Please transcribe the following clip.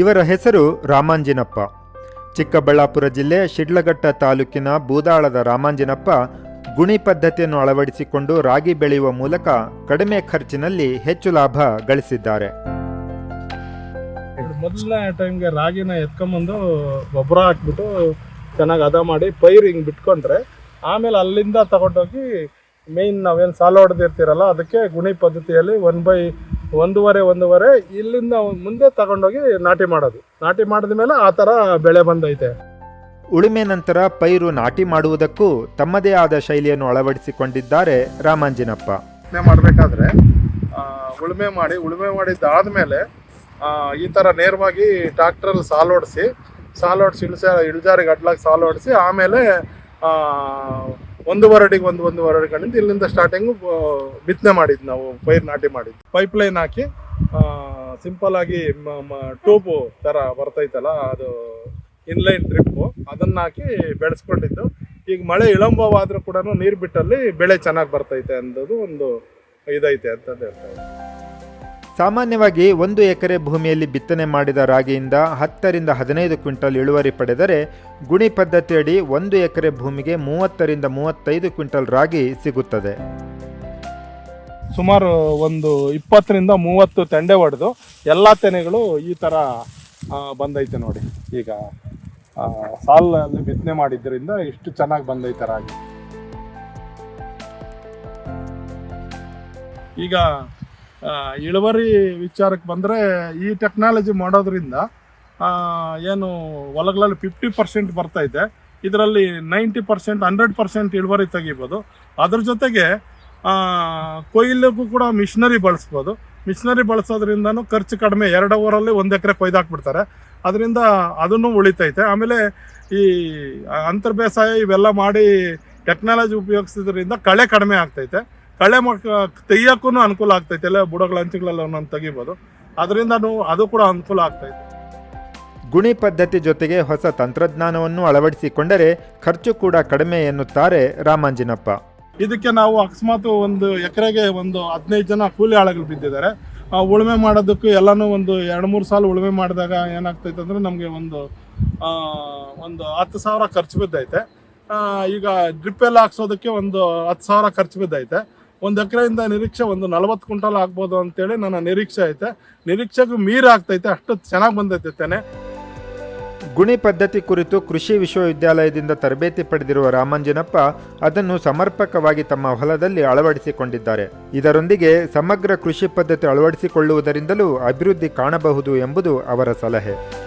ಇವರ ಹೆಸರು ರಾಮಾಂಜಿನಪ್ಪ. ಚಿಕ್ಕಬಳ್ಳಾಪುರ ಜಿಲ್ಲೆ ಶಿಡ್ಲಘಟ್ಟ ತಾಲೂಕಿನ ಬೂದಾಳದ ರಾಮಾಂಜಿನಪ್ಪ ಗುಣಿ ಪದ್ಧತಿಯನ್ನು ಅಳವಡಿಸಿಕೊಂಡು ರಾಗಿ ಬೆಳೆಯುವ ಮೂಲಕ ಕಡಿಮೆ ಖರ್ಚಿನಲ್ಲಿ ಹೆಚ್ಚು ಲಾಭ ಗಳಿಸಿದ್ದಾರೆ. ಮೊದಲನೇ ಟೈಮ್ಗೆ ರಾಗಿನ ಎತ್ಕೊಂಬಂದು ಗೊಬ್ಬರ ಹಾಕ್ಬಿಟ್ಟು ಚೆನ್ನಾಗಿ ಹದ ಮಾಡಿ ಪೈರು ಹಿಂಗೆ ಬಿಟ್ಕೊಂಡ್ರೆ ಆಮೇಲೆ ಅಲ್ಲಿಂದ ತಗೊಂಡೋಗಿ ಮೇಯ್ನ್ ನಾವೇನು ಸಾಲ ಹೊಡೆದಿರ್ತೀರಲ್ಲ, ಅದಕ್ಕೆ ಗುಣಿ ಪದ್ಧತಿಯಲ್ಲಿ ಒನ್ ಬೈ ಒಂದೂವರೆ ಒಂದೂವರೆ ಇಲ್ಲಿಂದ ಮುಂದೆ ತಗೊಂಡೋಗಿ ನಾಟಿ ಮಾಡೋದು. ನಾಟಿ ಮಾಡಿದ ಮೇಲೆ ಆ ಥರ ಬೆಳೆ ಬಂದೈತೆ. ಉಳುಮೆ ನಂತರ ಪೈರು ನಾಟಿ ಮಾಡುವುದಕ್ಕೂ ತಮ್ಮದೇ ಆದ ಶೈಲಿಯನ್ನು ಅಳವಡಿಸಿಕೊಂಡಿದ್ದಾರೆ ರಾಮಾಂಜಿನಪ್ಪ. ಉಳುಮೆ ಮಾಡಬೇಕಾದ್ರೆ ಉಳುಮೆ ಮಾಡಿ ಉಳುಮೆ ಮಾಡಿದ್ದಾದಮೇಲೆ ಈ ಥರ ನೇರವಾಗಿ ಟ್ರಾಕ್ಟ್ರಲ್ಲಿ ಸಾಲು ಹೊಡಿಸಿ ಸಾಲು ಹೊಡಿಸಿ ಇಳಿಸ ಇಳಿಜಾರಿಗೆ ಅಡ್ಲಾಗಿ ಸಾಲು ಹೊಡಿಸಿ ಆಮೇಲೆ ಒಂದೂವರೆ ಅಡಿಗೆ ಒಂದು ಒಂದೂವರೆ ಅಡಿ ಕಣ್ಣಿಂದ ಇಲ್ಲಿಂದ ಸ್ಟಾರ್ಟಿಂಗು ಬಿತ್ತನೆ ಮಾಡಿದ್ದು ನಾವು, ಪೈರ್ ನಾಟಿ ಮಾಡಿದ್ದು. ಪೈಪ್ ಲೈನ್ ಹಾಕಿ ಸಿಂಪಲ್ ಆಗಿ ಟ್ಯೂಬು ಥರ ಬರ್ತೈತಲ್ಲ, ಅದು ಇನ್ಲೈನ್ ಡ್ರಿಪ್ಪು ಅದನ್ನ ಹಾಕಿ ಬೆಳೆಸ್ಕೊಂಡಿದ್ದು. ಈಗ ಮಳೆ ವಿಳಂಬವಾದರೂ ಕೂಡ ನೀರು ಬಿಟ್ಟಲ್ಲಿ ಬೆಳೆ ಚೆನ್ನಾಗಿ ಬರ್ತೈತೆ ಅನ್ನೋದು ಒಂದು ಇದೈತೆ ಅಂತಂದು ಹೇಳ್ತಾರೆ ಸಾಮಾನ್ಯವಾಗಿ ಒಂದು ಎಕರೆ ಭೂಮಿಯಲ್ಲಿ ಬಿತ್ತನೆ ಮಾಡಿದ ರಾಗಿಯಿಂದ ಹತ್ತರಿಂದ ಹದಿನೈದು ಕ್ವಿಂಟಲ್ ಇಳುವರಿ ಪಡೆದರೆ ಗುಣಿ ಪದ್ಧತಿಯಡಿ ಒಂದು ಎಕರೆ ಭೂಮಿಗೆ ಮೂವತ್ತರಿಂದ ಮೂವತ್ತೈದು ಕ್ವಿಂಟಲ್ ರಾಗಿ ಸಿಗುತ್ತದೆ. ಸುಮಾರು ಒಂದು ಇಪ್ಪತ್ತರಿಂದ ಮೂವತ್ತು ತೆಂಡೆ ಹೊಡೆದು ಎಲ್ಲ ತೆನೆಗಳು ಈ ಥರ ಬಂದೈತೆ ನೋಡಿ. ಈಗ ಸಾಲಲ್ಲಿ ಬಿತ್ತನೆ ಮಾಡಿದ್ದರಿಂದ ಇಷ್ಟು ಚೆನ್ನಾಗಿ ಬಂದೈತೆ ರಾಗಿ. ಈಗ ಇಳುವರಿ ವಿಚಾರಕ್ಕೆ ಬಂದರೆ ಈ ಟೆಕ್ನಾಲಜಿ ಮಾಡೋದ್ರಿಂದ ಏನು ಹೊಲಗಳಲ್ಲಿ ಫಿಫ್ಟಿ ಪರ್ಸೆಂಟ್ ಬರ್ತೈತೆ ಇದರಲ್ಲಿ ನೈಂಟಿ ಪರ್ಸೆಂಟ್ ಹಂಡ್ರೆಡ್ ಪರ್ಸೆಂಟ್ ಇಳುವರಿ ತೆಗಿಬೋದು. ಅದ್ರ ಜೊತೆಗೆ ಕೊಯ್ಲಿಗೂ ಕೂಡ ಮಿಷನರಿ ಬಳಸ್ಬೋದು. ಮಿಷನರಿ ಬಳಸೋದ್ರಿಂದನೂ ಖರ್ಚು ಕಡಿಮೆ ಎರಡು ಅವರಲ್ಲಿ ಒಂದು ಎಕರೆ ಕೊಯ್ದಾಕ್ಬಿಡ್ತಾರೆ ಅದರಿಂದ ಅದನ್ನು ಉಳಿತೈತೆ. ಆಮೇಲೆ ಈ ಅಂತರ್ ಬೇಸಾಯ ಇವೆಲ್ಲ ಮಾಡಿ ಟೆಕ್ನಾಲಜಿ ಉಪಯೋಗಿಸೋದ್ರಿಂದ ಕಳೆ ಕಡಿಮೆ ಆಗ್ತೈತೆ. ಕಳೆ ಮಕ್ ತೆಗಿಯೋಕ್ಕೂ ಅನುಕೂಲ ಆಗ್ತೈತೆ. ಎಲ್ಲ ಬುಡಗಳ ಅಂಚುಗಳೆಲ್ಲ ಒಂದೊಂದು ತೆಗಿಬೋದು. ಅದರಿಂದನೂ ಅದು ಕೂಡ ಅನುಕೂಲ ಆಗ್ತೈತೆ. ಗುಣಿ ಪದ್ಧತಿ ಜೊತೆಗೆ ಹೊಸ ತಂತ್ರಜ್ಞಾನವನ್ನು ಅಳವಡಿಸಿಕೊಂಡರೆ ಖರ್ಚು ಕೂಡ ಕಡಿಮೆ ಎನ್ನುತ್ತಾರೆ ರಾಮಾಂಜಿನಪ್ಪ. ಇದಕ್ಕೆ ನಾವು ಅಕಸ್ಮಾತ್ ಒಂದು ಎಕರೆಗೆ ಒಂದು ಹದಿನೈದು ಜನ ಕೂಲಿ ಆಳುಗಳು ಬಿದ್ದಿದ್ದಾರೆ. ಆ ಉಳುಮೆ ಮಾಡೋದಕ್ಕೂ ಎಲ್ಲನೂ ಒಂದು ಎರಡು ಮೂರು ಸಾಲ ಉಳುಮೆ ಮಾಡಿದಾಗ ಏನಾಗ್ತೈತೆ ಅಂದರೆ ನಮಗೆ ಒಂದು ಆ, ಒಂದು ಹತ್ತು ಸಾವಿರ ಖರ್ಚು ಬಿದ್ದೈತೆ. ಈಗ ಡ್ರಿಪ್ ಎಲ್ಲ ಹಾಕ್ಸೋದಕ್ಕೆ ಒಂದು ಹತ್ತು ಸಾವಿರ ಖರ್ಚು ಬಿದ್ದೈತೆ. ಒಂದು ಎಕರೆಯಿಂದ ನಿರೀಕ್ಷೆ ಒಂದು ನಲವತ್ತು ಕ್ವಿಂಟಲ್ ಆಗ್ಬೋದು ಅಂತೇಳಿ ನನ್ನ ನಿರೀಕ್ಷೆ ಐತೆ. ನಿರೀಕ್ಷೆಗೂ ಮೀರಾಗ್ತೈತೆ ಅಷ್ಟು ಚೆನ್ನಾಗಿ ಬಂದೈತೆ ತಾನೆ. ಗುಣಿ ಪದ್ಧತಿ ಕುರಿತು ಕೃಷಿ ವಿಶ್ವವಿದ್ಯಾಲಯದಿಂದ ತರಬೇತಿ ಪಡೆದಿರುವ ರಾಮಂಜನಪ್ಪ ಅದನ್ನು ಸಮರ್ಪಕವಾಗಿ ತಮ್ಮ ಹೊಲದಲ್ಲಿ ಅಳವಡಿಸಿಕೊಂಡಿದ್ದಾರೆ. ಇದರೊಂದಿಗೆ ಸಮಗ್ರ ಕೃಷಿ ಪದ್ಧತಿ ಅಳವಡಿಸಿಕೊಳ್ಳುವುದರಿಂದಲೂ ಅಭಿವೃದ್ಧಿ ಕಾಣಬಹುದು ಎಂಬುದು ಅವರ ಸಲಹೆ.